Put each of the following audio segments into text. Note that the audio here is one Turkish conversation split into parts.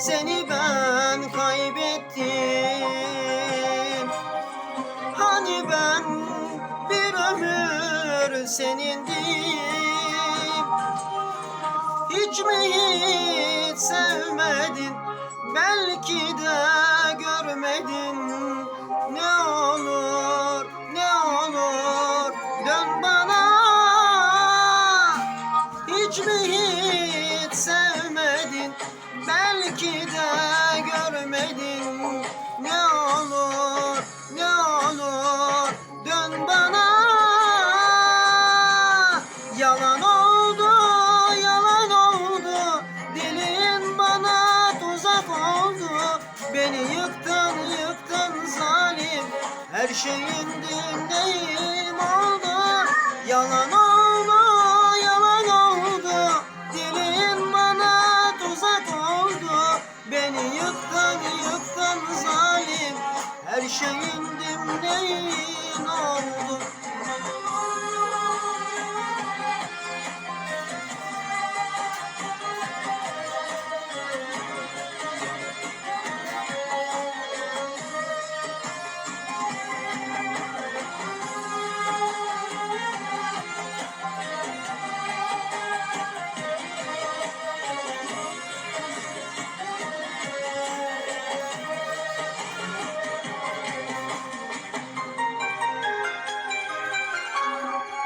Seni ben kaybettim. Hani ben bir ömür senindim. Hiç mi hiç sevmedin? Belki de görmedin. Ne olur ne olur dön bana. Hiç mi hiç sevmedin Belki de görmedin Ne olur ne olur dön bana. Yalan oldu yalan oldu. Dilin bana tuzak oldu. Beni yıktın yıktın zalim. Her şeyin dinleyim Beni yıktın yıktın zalim. Her şeyin dinleyin oldu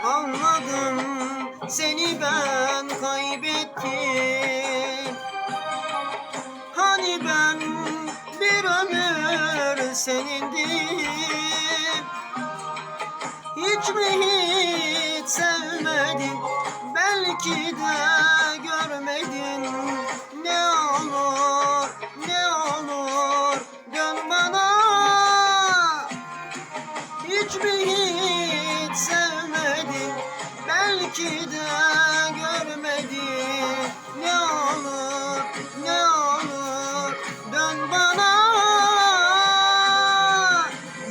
Anladım seni ben kaybettim. Hani ben bir ömür senindim. Hiç mi hiç Belki de görmedin Ne olur ne olur dön bana.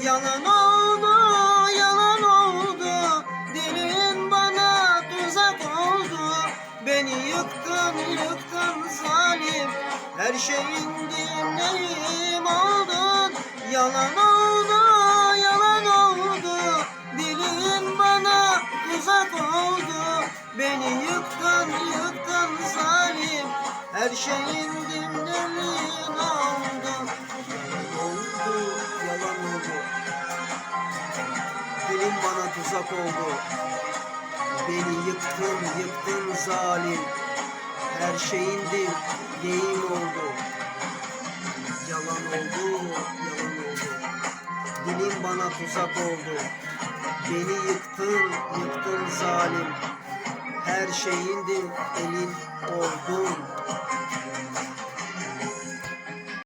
Yalan oldu yalan oldu. Dilin bana tuzak oldu. Beni yıktın yıktın zalim Her şeyin dinleyim oldun. Yalan oldu Beni yıktın yıktın zalim. Her şeyin dinlediğin oldu Oldu yalan oldu Dilin bana tuzak oldu. Beni yıktın yıktın zalim. Her şeyindi neyim oldu. Yalan oldu yalan oldu. Dilin bana tuzak oldu. Beni yıktın yıktın zalim her şeyindir elin oldun.